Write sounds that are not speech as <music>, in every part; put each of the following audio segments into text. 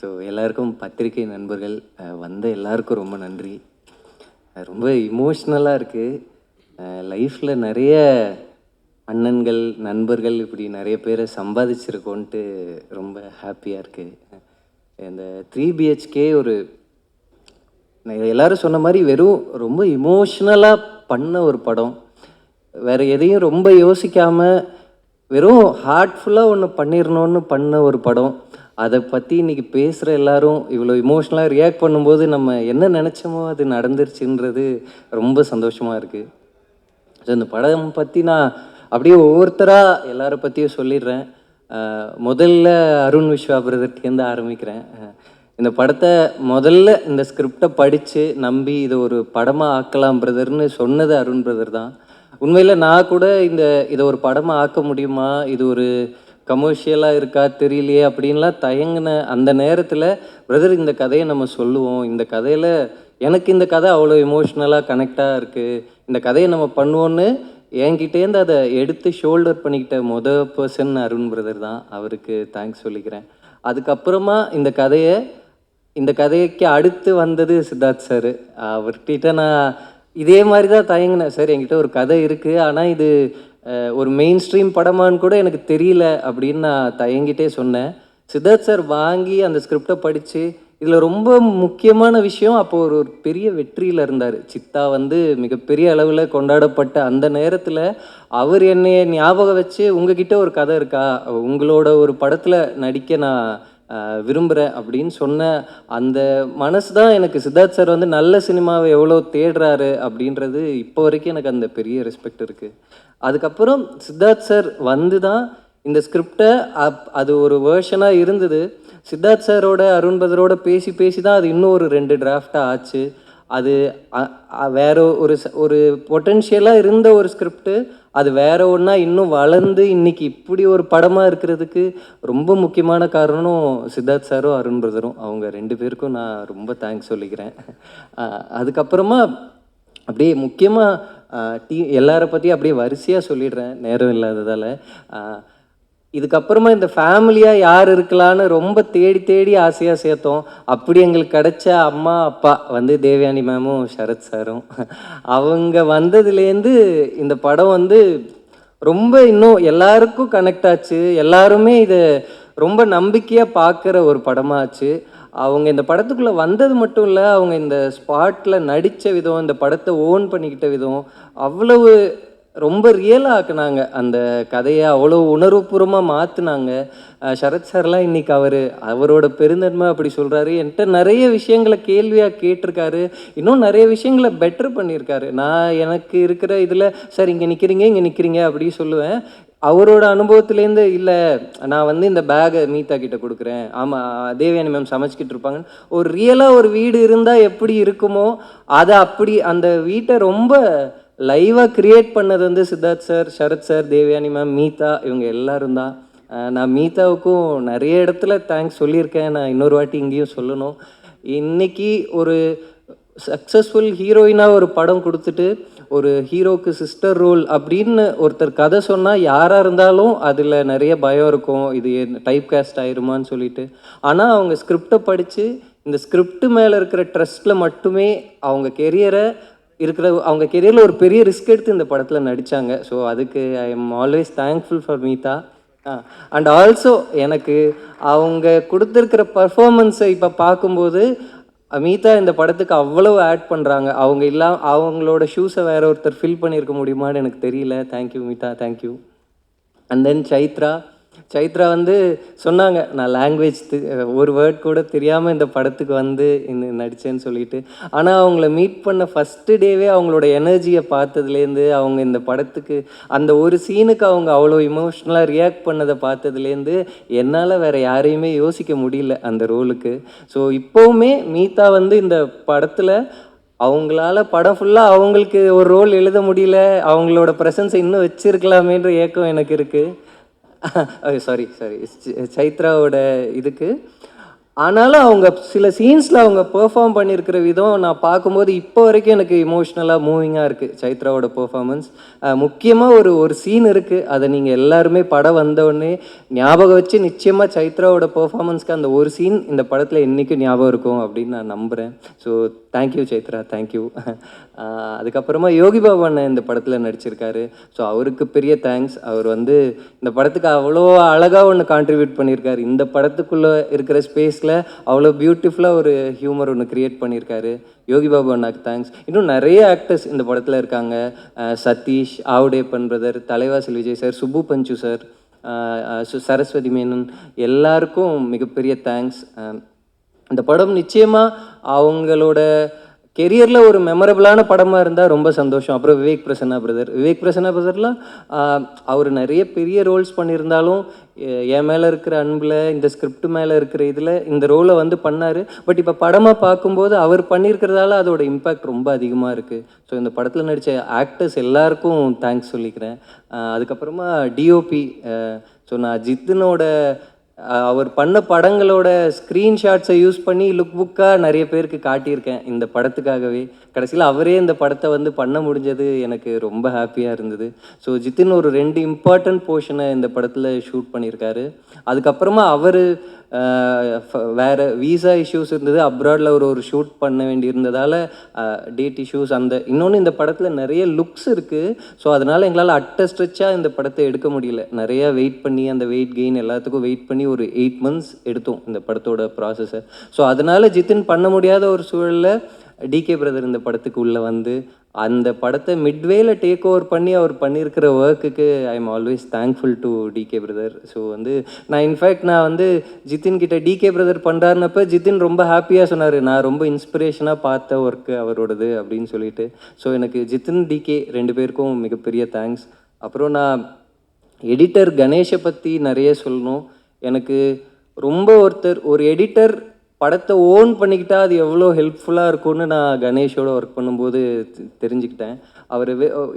So எல்லாருக்கும் பத்திரிகை நண்பர்கள் வந்த எல்லாருக்கும் ரொம்ப நன்றி. ரொம்ப இமோஷ்னலாக இருக்குது லைஃப்பில் நிறைய அண்ணன்கள் நண்பர்கள் இப்படி நிறைய பேரை சம்பாதிச்சிருக்கோன்ட்டு ரொம்ப ஹாப்பியாக இருக்குது இந்த த்ரீ பிஹெச்கே ஒரு எல்லோரும் சொன்ன மாதிரி வெறும் ரொம்ப இமோஷ்னலாக பண்ண ஒரு படம். வேறு எதையும் ரொம்ப யோசிக்காமல் வெறும் ஹார்ட்ஃபுல்லாக ஒன்று பண்ணிடணும்னு பண்ண ஒரு படம். அதை பற்றி இன்னைக்கு பேசுகிற எல்லாரும் இவ்வளோ இமோஷ்னலாக ரியாக்ட் பண்ணும்போது நம்ம என்ன நினச்சோமோ அது நடந்துருச்சுன்றது ரொம்ப சந்தோஷமாக இருக்குது ஸோ இந்த படம் பற்றி நான் அப்படியே ஒவ்வொருத்தராக எல்லாரை பற்றியும் சொல்லிடுறேன். முதல்ல அருண் விஸ்வா பிரதர்கிட்டேருந்து ஆரம்பிக்கிறேன். இந்த படத்தை முதல்ல இந்த ஸ்கிரிப்டை படித்து நம்பி இதை ஒரு படமாக ஆக்கலாம் பிரதர்னு சொன்னது அருண் பிரதர் தான். உண்மையில் நான் கூட இந்த இதை ஒரு படமாக ஆக்க முடியுமா? இது ஒரு கமர்ஷியலாக இருக்கா தெரியலையே அப்படின்லாம் தயங்கின அந்த நேரத்தில் பிரதர் இந்த கதையை நம்ம சொல்லுவோம். இந்த கதையில் எனக்கு இந்த கதை அவ்வளோ எமோஷ்னலாக கனெக்டாக இருக்குது இந்த கதையை நம்ம பண்ணுவோன்னு என்கிட்டேருந்து அதை எடுத்து ஷோல்டர் பண்ணிக்கிட்ட மொத பர்சன் அருண் பிரதர் தான். அவருக்கு தேங்க்ஸ் சொல்லிக்கிறேன். அதுக்கப்புறமா இந்த கதையை இந்த கதைக்கு அடுத்து வந்தது சித்தார்த் சார் அவர்கிட்ட நான் இதே மாதிரி தான் தயங்கினேன். சார் என்கிட்ட ஒரு கதை இருக்குது ஆனால் இது ஒரு மெயின் ஸ்ட்ரீம் படமான்னு கூட எனக்கு தெரியல அப்படின்னு நான் தயங்கிட்டே சொன்னேன். சித்தார்த் சார் வாங்கி அந்த ஸ்கிரிப்டை படித்து இதில் ரொம்ப முக்கியமான விஷயம் அப்போ ஒரு ஒரு பெரிய வெற்றியில் இருந்தார். சித்தா வந்து மிகப்பெரிய அளவில் கொண்டாடப்பட்ட அந்த நேரத்தில் அவர் என்னைய ஞாபகம் வச்சு உங்ககிட்ட ஒரு கதை இருக்கா? உங்களோட ஒரு படத்தில் நடிக்க நான் விரும்புகிறேன் அப்படின்னு சொன்ன அந்த மனசு தான் எனக்கு சித்தார்த் சார் வந்து நல்ல சினிமாவை எவ்வளோ தேடுறாரு? அப்படின்றது இப்போ வரைக்கும் எனக்கு அந்த பெரிய ரெஸ்பெக்ட் இருக்குது அதுக்கப்புறம் சித்தார்த் சார் வந்து தான் இந்த ஸ்கிரிப்டை அப் அது ஒரு வேர்ஷனாக இருந்தது. சித்தார்த் சாரோட அருண் பதரோட பேசி பேசி தான் அது இன்னும் ஒரு ரெண்டு டிராஃப்டாக ஆச்சு. அது வேற ஒரு ஒரு பொட்டென்ஷியலாக இருந்த ஒரு ஸ்கிரிப்டு அது வேற ஒன்றா இன்னும் வளர்ந்து இன்னைக்கு இப்படி ஒரு படமாக இருக்கிறதுக்கு ரொம்ப முக்கியமான காரணம் சித்தார்த் சாரும் அருண் பிரதரும் அவங்க ரெண்டு பேருக்கும் நான் ரொம்ப தேங்க்ஸ் சொல்லிக்கிறேன். அதுக்கப்புறமா அப்படியே முக்கியமாக டீ எல்லாரை பற்றியும் அப்படியே வரிசையாக சொல்லிடுறேன். நேரம் இல்லாததால். இதுக்கப்புறமா இந்த ஃபேமிலியாக யார் இருக்கலான்னு ரொம்ப தேடி தேடி ஆசையாக சேர்த்தோம். அப்படி எங்களுக்கு கிடைச்ச அம்மா அப்பா வந்து தேவயானி மேமும் சரத் சாரும். அவங்க வந்ததுலேருந்து இந்த படம் வந்து ரொம்ப இன்னும் எல்லாருக்கும் கனெக்ட் ஆச்சு. எல்லாருமே இதை ரொம்ப நம்பிக்கையாக பார்க்குற ஒரு படமாச்சு. அவங்க இந்த படத்துக்குள்ளே வந்தது மட்டும் இல்லை அவங்க இந்த ஸ்பாட்டில் நடித்த விதம் இந்த படத்தை ஓன் பண்ணிக்கிட்ட விதம் அவ்வளவு ரொம்ப ரியலாக ஆக்குனாங்க. அந்த கதையை அவ்வளோ உணர்வுபூர்வமாக மாற்றினாங்க சரத் சார்லாம் இன்றைக்கி அவர் அவரோட பெருந்தன்மை அப்படி சொல்கிறாரு என்கிட்ட நிறைய விஷயங்களை கேள்வியாக கேட்டிருக்காரு. இன்னும் நிறைய விஷயங்களை பெட்டர் பண்ணியிருக்காரு. நான் எனக்கு இருக்கிற இதில் சார் இங்கே நிற்கிறீங்க இங்கே நிற்கிறீங்க அப்படி சொல்லுவேன். அவரோட அனுபவத்துலேருந்து இல்லை நான் வந்து இந்த பேகை மீதா கிட்ட கொடுக்குறேன். ஆமாம் தேவியானி மேம் சமைச்சிக்கிட்டு இருப்பாங்கன்னு. ஒரு ரியலாக ஒரு வீடு இருந்தால் எப்படி இருக்குமோ அதை அப்படி அந்த வீட்டை ரொம்ப லைவாக கிரியேட் பண்ணது வந்து Siddharth sir Sarath sir Devayani ma'am Meetha இவங்க எல்லாரும் தான். நான் மீதாவுக்கும் நிறைய இடத்துல தேங்க்ஸ் சொல்லியிருக்கேன். நான் இன்னொரு வாட்டி இங்கேயும் சொல்லணும். இன்றைக்கி ஒரு சக்ஸஸ்ஃபுல் ஹீரோயினாக ஒரு படம் கொடுத்துட்டு ஒரு ஹீரோக்கு சிஸ்டர் ரோல் அப்படின்னு ஒருத்தர் கதை சொன்னால் யாராக இருந்தாலும் அதில் நிறைய பயம் இருக்கும். இது டைப் காஸ்ட் ஆயிருமான்னு சொல்லிட்டு. ஆனால் அவங்க ஸ்கிரிப்டை படித்து இந்த ஸ்கிரிப்ட் மேலே இருக்கிற ட்ரஸ்ட்டில் மட்டுமே அவங்க கெரியரை இருக்கிற அவங்க கெரியரில் ஒரு பெரிய ரிஸ்க் எடுத்து இந்த படத்தில் நடித்தாங்க ஸோ அதுக்கு I am always thankful for Meetha and also எனக்கு அவங்க கொடுத்துருக்கிற பர்ஃபார்மன்ஸை இப்போ பார்க்கும்போது மீதா இந்த படத்துக்கு அவ்வளவு ஆட் பண்ணுறாங்க அவங்க இல்லா அவங்களோட ஷூஸை வேற ஒருத்தர் ஃபில் பண்ணியிருக்க முடியுமான்னு எனக்கு தெரியல. Thank you Meetha thank you and then Chaitra Chaitra வந்து சொன்னாங்க நான் லாங்குவேஜ் ஒரு வேர்ட் கூட தெரியாமல் இந்த படத்துக்கு வந்து இந்த நடித்தேன்னு சொல்லிட்டு. ஆனால் அவங்கள மீட் பண்ண ஃபஸ்ட்டு டேவே அவங்களோட எனர்ஜியை பார்த்ததுலேருந்து அவங்க இந்த படத்துக்கு அந்த ஒரு சீனுக்கு அவங்க அவ்வளோ இமோஷ்னலாக ரியாக்ட் பண்ணதை பார்த்ததுலேருந்து என்னால் வேறு யாரையுமே யோசிக்க முடியல அந்த ரோலுக்கு ஸோ இப்போவுமே மீதா வந்து இந்த படத்தில் அவங்களால படம் ஃபுல்லாக அவங்களுக்கு ஒரு ரோல் எழுத முடியல அவங்களோட ப்ரெசன்ஸை இன்னும் வச்சிருக்கலாமேன்ற ஏக்கம் எனக்கு இருக்குது சாரி சாரி சைத்ராவோட இதுக்கு ஆனாலும் அவங்க சில சீன்ஸில் அவங்க பெர்ஃபார்ம் பண்ணியிருக்கிற விதம் நான் பார்க்கும்போது இப்போ வரைக்கும் எனக்கு இமோஷ்னலாக மூவிங்காக இருக்குது சைத்ராவோட பெர்ஃபார்மன்ஸ் முக்கியமாக ஒரு ஒரு சீன் இருக்குது அதை நீங்கள் எல்லாருமே படம் வந்த ஞாபகம் வச்சு நிச்சயமாக சைத்ராவோட பெர்ஃபார்மன்ஸ்க்கு அந்த ஒரு சீன் இந்த படத்தில் என்றைக்கும் ஞாபகம் இருக்கும் அப்படின்னு நான் நம்புகிறேன் ஸோ தேங்க்யூ சைத்ரா தேங்க்யூ <laughs> அதுக்கப்புறமா யோகி பாபு அண்ணன் இந்த படத்தில் நடிச்சிருக்காரு. ஸோ அவருக்கு பெரிய தேங்க்ஸ் அவர் வந்து இந்த படத்துக்கு அவ்வளோ அழகாக ஒன்று கான்ட்ரிபியூட் பண்ணியிருக்காரு. இந்த படத்துக்குள்ளே இருக்கிற ஸ்பேஸில் அவ்வளோ பியூட்டிஃபுல்லாக ஒரு ஹியூமர் ஒன்று க்ரியேட் பண்ணியிருக்காரு. யோகி பாபு அண்ணாக்கு தேங்க்ஸ் இன்னும் நிறைய ஆக்டர்ஸ் இந்த படத்தில் இருக்காங்க. Sathish Avudaiappan brother Thalaivasal Vijay sir Subbu Panchu sir சு- சரஸ்வதி மேனன் எல்லாருக்கும் மிகப்பெரிய தேங்க்ஸ் இந்த படம் நிச்சயமாக அவங்களோட கெரியரில் ஒரு மெமரபிளான படமாக இருந்தால் ரொம்ப சந்தோஷம். அப்புறம் விவேக் பிரசன்னா பிரதர் விவேக் பிரசன்னா பிரதர்லாம் அவர் நிறைய பெரிய ரோல்ஸ் பண்ணியிருந்தாலும் என் மேலே இருக்கிற அன்பில் இந்த ஸ்கிரிப்ட் மேலே இருக்கிற இதில் இந்த ரோலை வந்து பண்ணார். பட் இப்போ படமாக பார்க்கும்போது அவர் பண்ணியிருக்கிறதால அதோட இம்பேக்ட் ரொம்ப அதிகமாக இருக்குது ஸோ இந்த படத்தில் நடித்த ஆக்டர்ஸ் எல்லாருக்கும் தேங்க்ஸ் சொல்லிக்கிறேன். அதுக்கப்புறமா டிஓபி ஸோ நான் ஜித்தினோட அவர் பண்ண படங்களோட ஸ்க்ரீன்ஷாட்ஸை யூஸ் பண்ணி லுக் புக்காக நிறைய பேருக்கு காட்டியிருக்கேன் இந்த படத்துக்காகவே. கடைசியில் அவரே இந்த படத்தை வந்து பண்ண முடிஞ்சது எனக்கு ரொம்ப ஹாப்பியாக இருந்தது. ஸோ ஜித்தின் ஒரு ரெண்டு இம்பார்ட்டன்ட் போர்ஷனை இந்த படத்தில் ஷூட் பண்ணியிருக்காரு. அதுக்கப்புறமா அவர் வேறு வீசா இஷ்யூஸ் இருந்தது. அப்ராடில் ஒரு ஒரு ஷூட் பண்ண வேண்டி இருந்ததால் டேட் இஷ்யூஸ் அந்த இன்னொன்று இந்த படத்தில் நிறைய லுக்ஸ் இருக்குது ஸோ அதனால் எங்களால் அட்ட ஸ்ட்ரெச்சாக இந்த படத்தை எடுக்க முடியல. நிறையா வெயிட் பண்ணி அந்த வெயிட் கெயின் எல்லாத்துக்கும் வெயிட் பண்ணி ஒரு எயிட் மந்த்ஸ் எடுத்தோம் இந்த படத்தோட ப்ராசஸை ஸோ அதனால் ஜித்தின் பண்ண முடியாத ஒரு சூழலில் டிகே பிரதர் இந்த படத்துக்கு உள்ளே வந்து அந்த படத்தை மிட்வேல டேக் ஓவர் பண்ணி அவர் பண்ணியிருக்கிற ஒர்க்குக்கு I am always thankful to DK brother so வந்து நான் இன்ஃபேக்ட் நான் வந்து ஜித்தின் கிட்ட டிகே பிரதர் பண்ணுறாருனப்ப ஜித்தின் ரொம்ப ஹாப்பியாக சொன்னார். நான் ரொம்ப இன்ஸ்பிரேஷனாக பார்த்த ஒர்க்கு அவரோடது அப்படின்னு சொல்லிட்டு. ஸோ எனக்கு ஜித்தின் டிகே ரெண்டு பேருக்கும் மிகப்பெரிய தேங்க்ஸ் அப்புறம் நான் எடிட்டர் கணேஷை பற்றி நிறைய சொல்லணும். எனக்கு ரொம்ப ஒருத்தர் ஒரு எடிட்டர் படத்தை ஓன் பண்ணிக்கிட்டா அது எவ்வளோ ஹெல்ப்ஃபுல்லாக இருக்கும்னு நான் கணேஷோட ஒர்க் பண்ணும்போது தெரிஞ்சுக்கிட்டேன். அவர்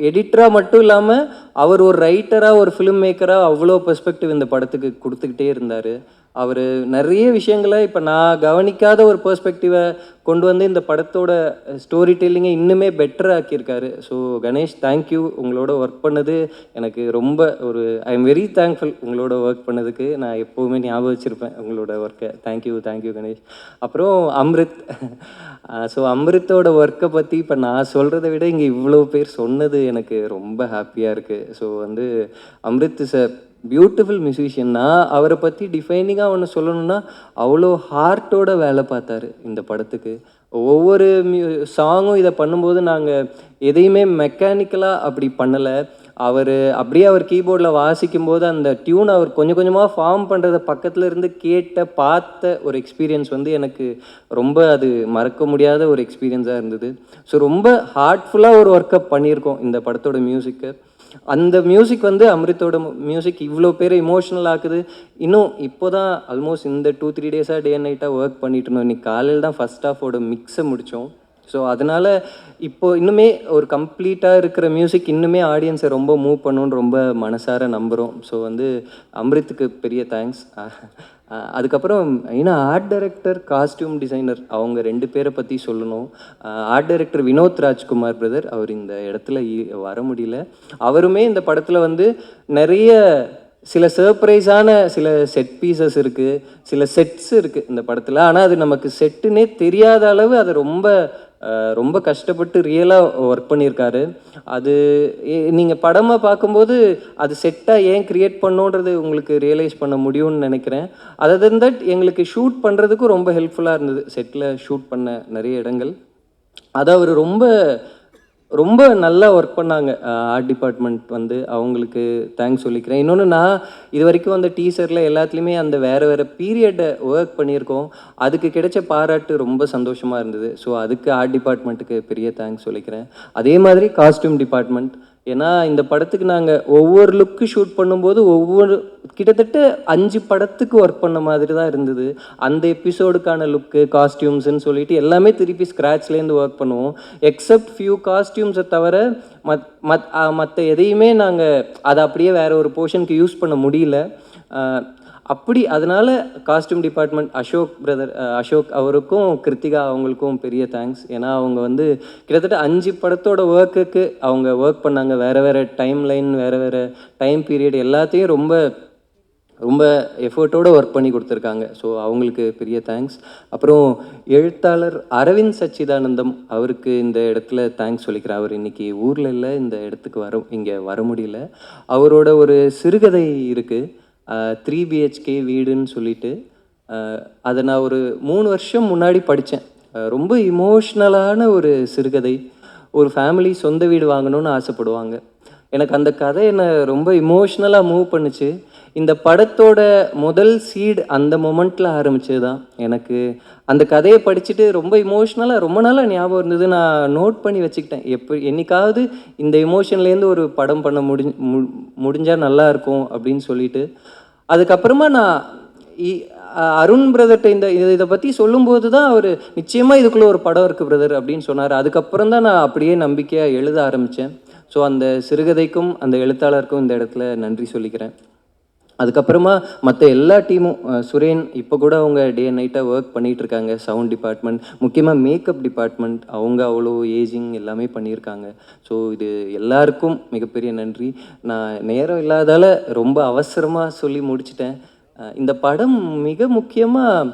எடிட்டராக மட்டும் இல்லாமல் அவர் ஒரு ரைட்டராக ஒரு ஃபிலிம் மேக்கராக அவ்வளோ பெர்ஸ்பெக்டிவ் இந்த படத்துக்கு கொடுத்துக்கிட்டே இருந்தார். அவர் நிறைய விஷயங்களை இப்போ நான் கவனிக்காத ஒரு பெர்ஸ்பெக்டிவை கொண்டு வந்து இந்த படத்தோட ஸ்டோரி டெல்லிங்கை இன்னுமே பெட்டர் ஆக்கியிருக்காரு. ஸோ கணேஷ் தேங்க்யூ உங்களோட ஒர்க் பண்ணது எனக்கு ரொம்ப ஒரு ஐ எம் வெரி தேங்க்ஃபுல் உங்களோட ஒர்க் பண்ணதுக்கு. நான் எப்போவுமே ஞாபகம் வச்சுருப்பேன் உங்களோட ஒர்க்கை தேங்க்யூ தேங்க்யூ கணேஷ். அப்புறம் அம்ரித். <laughs> ஸோ அம்ரித்தோட ஒர்க்கை பற்றி இப்போ நான் சொல்கிறத விட இங்கே இவ்வளோ பேர் சொன்னது எனக்கு ரொம்ப ஹாப்பியாக இருக்குது ஸோ வந்து அம்ரித் இஸ் பியூட்டிஃபுல் மியூசிஷியன்னா அவரை பற்றி டிஃபைனிங்காக ஒன்று சொல்லணும்னா அவ்வளோ ஹார்ட்டோட வேலை பார்த்தாரு இந்த படத்துக்கு. ஒவ்வொரு மியூ சாங்கும் இதை பண்ணும்போது நாங்கள் எதையுமே மெக்கானிக்கலாக அப்படி பண்ணலை. அவர் அப்படியே அவர் கீபோர்டில் வாசிக்கும்போது அந்த டியூன் அவர் கொஞ்சம் கொஞ்சமாக ஃபார்ம் பண்ணுறத பக்கத்தில் இருந்து கேட்ட பார்த்த ஒரு எக்ஸ்பீரியன்ஸ் வந்து எனக்கு ரொம்ப அது மறக்க முடியாத ஒரு எக்ஸ்பீரியன்ஸாக இருந்தது. ஸோ ரொம்ப ஹார்ட்ஃபுல்லாக ஒரு ஒர்க்கப் பண்ணியிருக்கோம் இந்த படத்தோட மியூசிக்கை அந்த மியூசிக் வந்து அம்ரித்தோட மியூசிக் இவ்வளோ பேர் இமோஷனல் ஆக்குது. இன்னும் இப்போ தான் ஆல்மோஸ்ட் இந்த டூ த்ரீ டேஸாக டே நைட்டாக ஒர்க் பண்ணிட்டு இருந்தோம். இன்னைக்கு காலையில் தான் ஃபஸ்ட் ஆஃபோட மிக்ஸை முடித்தோம் ஸோ அதனால் இப்போ இன்னுமே ஒரு கம்ப்ளீட்டாக இருக்கிற மியூசிக் இன்னுமே ஆடியன்ஸை ரொம்ப மூவ் பண்ணுன்னு ரொம்ப மனசார நம்புகிறோம் ஸோ வந்து அம்ரித்துக்கு பெரிய தேங்க்ஸ் அதுக்கப்புறம் ஏன்னா ஆர்ட் டைரக்டர் காஸ்டியூம் டிசைனர் அவங்க ரெண்டு பேரை பற்றி சொல்லணும். Art director Vinoth Rajkumar brother அவர் இந்த இடத்துல இ- வர முடியல. அவருமே இந்த படத்தில் வந்து நிறைய சில சர்ப்ரைஸான சில செட் பீசஸ் இருக்குது சில செட்ஸ் இருக்குது இந்த படத்தில். ஆனால் அது நமக்கு செட்டுன்னே தெரியாத அளவு அதை ரொம்ப ரொம்ப கஷ்டப்பட்டு ரியலாக ஒர்க் பண்ணியிருக்காரு. அது நீங்கள் படமாக பார்க்கும்போது அது செட்டாக ஏன் க்ரியேட் பண்ணோன்றது உங்களுக்கு ரியலைஸ் பண்ண முடியும்னு நினைக்கிறேன். அதர் தட் எங்களுக்கு ஷூட் பண்ணுறதுக்கும் ரொம்ப ஹெல்ப்ஃபுல்லாக இருந்தது. செட்டில் ஷூட் பண்ண நிறைய இடங்கள். அதை அவர் ரொம்ப ரொம்ப நல்லா ஒர்க் பண்ணாங்க. ஆர்ட் டிபார்ட்மெண்ட் வந்து அவங்களுக்கு தேங்க்ஸ் சொல்லிக்கிறேன். இன்னொன்று நான் இது வரைக்கும் அந்த டீசரில் எல்லாத்துலேயுமே அந்த வேறு வேறு பீரியடை ஒர்க் பண்ணியிருக்கோம். அதுக்கு கிடைச்ச பாராட்டு ரொம்ப சந்தோஷமாக இருந்தது. ஸோ அதுக்கு ஆர்ட் டிபார்ட்மெண்ட்டுக்கு பெரிய தேங்க்ஸ் சொல்லிக்கிறேன். அதே மாதிரி காஸ்டியூம் டிபார்ட்மெண்ட் ஏன்னா இந்த படத்துக்கு நாங்கள் ஒவ்வொரு லுக்கு ஷூட் பண்ணும்போது ஒவ்வொரு கிட்டத்தட்ட அஞ்சு படத்துக்கு ஒர்க் பண்ண மாதிரி தான் இருந்தது. அந்த எபிசோடுக்கான லுக்கு காஸ்டியூம்ஸ்ன்னு சொல்லிட்டு எல்லாமே திருப்பி ஸ்க்ராட்ச்லேருந்து ஒர்க் பண்ணுவோம். எக்ஸப்ட் ஃபியூ காஸ்டியூம்ஸை தவிர மத் மத் மற்ற எதையுமே நாங்கள் அதை அப்படியே வேறு ஒரு போர்ஷனுக்கு யூஸ் பண்ண முடியல. அப்படி அதனால் costume department Ashok brother Ashok அவருக்கும் கிருத்திகா அவங்களுக்கும் பெரிய தேங்க்ஸ் ஏன்னா அவங்க வந்து கிட்டத்தட்ட அஞ்சு படத்தோட ஒர்க்குக்கு அவங்க ஒர்க் பண்ணாங்க. வேறு வேறு டைம் லைன் வேறு வேறு டைம் பீரியட் எல்லாத்தையும் ரொம்ப ரொம்ப எஃபர்ட்டோடு ஒர்க் பண்ணி கொடுத்துருக்காங்க. ஸோ அவங்களுக்கு பெரிய தேங்க்ஸ் அப்புறம் எழுத்தாளர் அரவிந்த் சச்சிதானந்தம் அவருக்கு இந்த இடத்துல தேங்க்ஸ் சொல்லிக்கிறார். அவர் இன்னைக்கு ஊரில் இல்லை இந்த இடத்துக்கு வர இங்கே வர முடியல. அவரோட ஒரு சிறுகதை இருக்குது த்ரீ பிஹெச்கே வீடுன்னு சொல்லிட்டு அதை நான் ஒரு மூணு வருஷம் முன்னாடி படித்தேன். ரொம்ப இமோஷ்னலான ஒரு சிறுகதை. ஒரு ஃபேமிலி சொந்த வீடு வாங்கணும்னு ஆசைப்படுவாங்க. எனக்கு அந்த கதை என்னை ரொம்ப இமோஷ்னலாக மூவ் பண்ணுச்சு. இந்த படத்தோட முதல் சீட் அந்த மொமெண்ட்டில் ஆரம்பிச்சது தான். எனக்கு அந்த கதையை படிச்சுட்டு ரொம்ப இமோஷ்னலாக ரொம்ப நாளாக ஞாபகம் இருந்தது. நான் நோட் பண்ணி வச்சுக்கிட்டேன். எப்போ என்னைக்காவது இந்த இமோஷன்லேருந்து ஒரு படம் பண்ண முடிஞ்சு மு- நல்லாயிருக்கும் நல்லா இருக்கும் அப்படின்னு சொல்லிட்டு அதுக்கப்புறமா நான் இ- அருண் பிரதர்கிட்ட இந்த இதை பற்றி சொல்லும்போது தான் அவர் நிச்சயமாக இதுக்குள்ளே ஒரு படம் இருக்குது பிரதர் அப்படின்னு சொன்னார். அதுக்கப்புறம் தான் நான் அப்படியே நம்பிக்கையாக எழுத ஆரம்பித்தேன் ஸோ அந்த சிறுகதைக்கும் அந்த எழுத்தாளருக்கும் இந்த இடத்துல நன்றி சொல்லிக்கிறேன். அதுக்கப்புறமா மற்ற எல்லா டீமும் சுரேன் இப்போ கூட அவங்க டே நைட்டாக ஒர்க் பண்ணிகிட்ருக்காங்க இருக்காங்க. சவுண்ட் டிபார்ட்மெண்ட் முக்கியமாக மேக்கப் டிபார்ட்மெண்ட் அவங்க அவ்வளோ ஏஜிங் எல்லாமே பண்ணியிருக்காங்க. ஸோ இது எல்லாருக்கும் மிகப்பெரிய நன்றி. நான் நேரம் இல்லாதால் ரொம்ப அவசரமாக சொல்லி முடிச்சிட்டேன். இந்த படம் மிக முக்கியமாக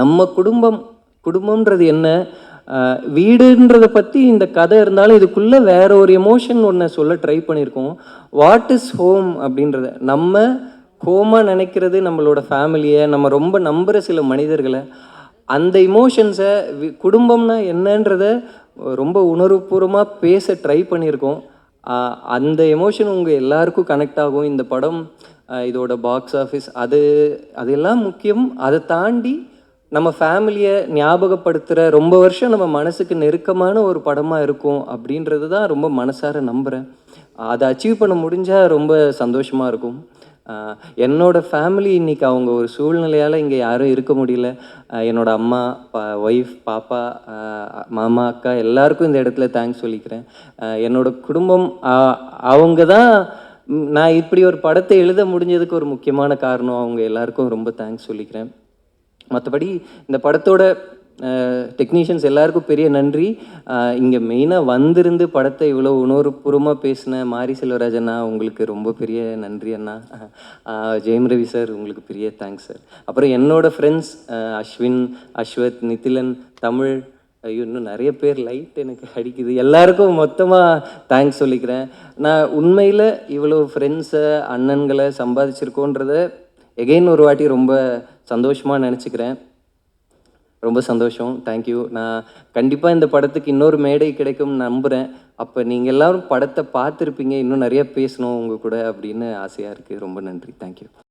நம்ம குடும்பம் குடும்பம்ன்றது என்ன? வீடுன்றதை பற்றி இந்த கதை இருந்தாலும் இதுக்குள்ளே வேற ஒரு எமோஷன் ஒன்று சொல்ல ட்ரை பண்ணியிருக்கோம். வாட் இஸ் ஹோம் அப்படின்றத. நம்ம ஹோமாக நினைக்கிறது நம்மளோட ஃபேமிலியை நம்ம ரொம்ப நம்புகிற சில மனிதர்களை அந்த இமோஷன்ஸை குடும்பம்னா என்னன்றத ரொம்ப உணர்வுபூர்வமாக பேச ட்ரை பண்ணியிருக்கோம். அந்த எமோஷன் உங்கள் எல்லாருக்கும் கனெக்ட் ஆகும். இந்த படம் இதோட பாக்ஸ் ஆஃபீஸ் அது அதெல்லாம் முக்கியம். அதை தாண்டி நம்ம ஃபேமிலியை ஞாபகப்படுத்துகிற ரொம்ப வருஷம் நம்ம மனசுக்கு நெருக்கமான ஒரு படமாக இருக்கும் அப்படின்றது தான் ரொம்ப மனசார நம்புகிறேன் அதை அச்சீவ் பண்ண முடிஞ்சால் ரொம்ப சந்தோஷமாக இருக்கும். என்னோடய ஃபேமிலி இன்னைக்கு அவங்க ஒரு சூழ்நிலையால் இங்கே யாரும் இருக்க முடியல. என்னோடய என்னோட அம்மா பா ஒய்ஃப் பாப்பா மாமா அக்கா எல்லாருக்கும் இந்த இடத்துல தேங்க்ஸ் சொல்லிக்கிறேன். என்னோடய என்னோட குடும்பம் அவங்க தான் நான் இப்படி ஒரு படத்தை எழுத முடிஞ்சதுக்கு ஒரு முக்கியமான காரணம். அவங்க எல்லாருக்கும் ரொம்ப தேங்க்ஸ் சொல்லிக்கிறேன். மற்றபடி இந்த படத்தோட டெக்னீஷியன்ஸ் எல்லாருக்கும் பெரிய நன்றி. இங்கே மெயினாக வந்திருந்து படத்தை இவ்வளோ உணர்வுபூர்வமாக பேசின மாரி செல்வராஜ் அண்ணா உங்களுக்கு ரொம்ப பெரிய நன்றி அண்ணா. ஜெயம் ரவி சார் உங்களுக்கு பெரிய தேங்க்ஸ் சார் அப்புறம் என்னோட ஃப்ரெண்ட்ஸ் அஸ்வின் அஸ்வத் நிதிலன் தமிழ் ஐயோ இன்னும் நிறைய பேர் லைட் எனக்கு அடிக்குது. எல்லாருக்கும் மொத்தமாக தேங்க்ஸ் சொல்லிக்கிறேன். நான் உண்மையில் இவ்வளோ ஃப்ரெண்ட்ஸை அண்ணன்களை சம்பாதிச்சிருக்கோன்றத எகெயின் ஒரு வாட்டி ரொம்ப சந்தோஷமாக நினச்சிக்கிறேன். ரொம்ப சந்தோஷம். தேங்க்யூ நான் கண்டிப்பாக இந்த படத்துக்கு இன்னொரு மேடை கிடைக்கும்னு நம்புகிறேன் அப்போ நீங்கள் எல்லாரும் படத்தை பார்த்துருப்பீங்க. இன்னும் நிறையா பேசணும் உங்கள் கூட அப்படின்னு ஆசையாக இருக்குது ரொம்ப நன்றி. தேங்க்யூ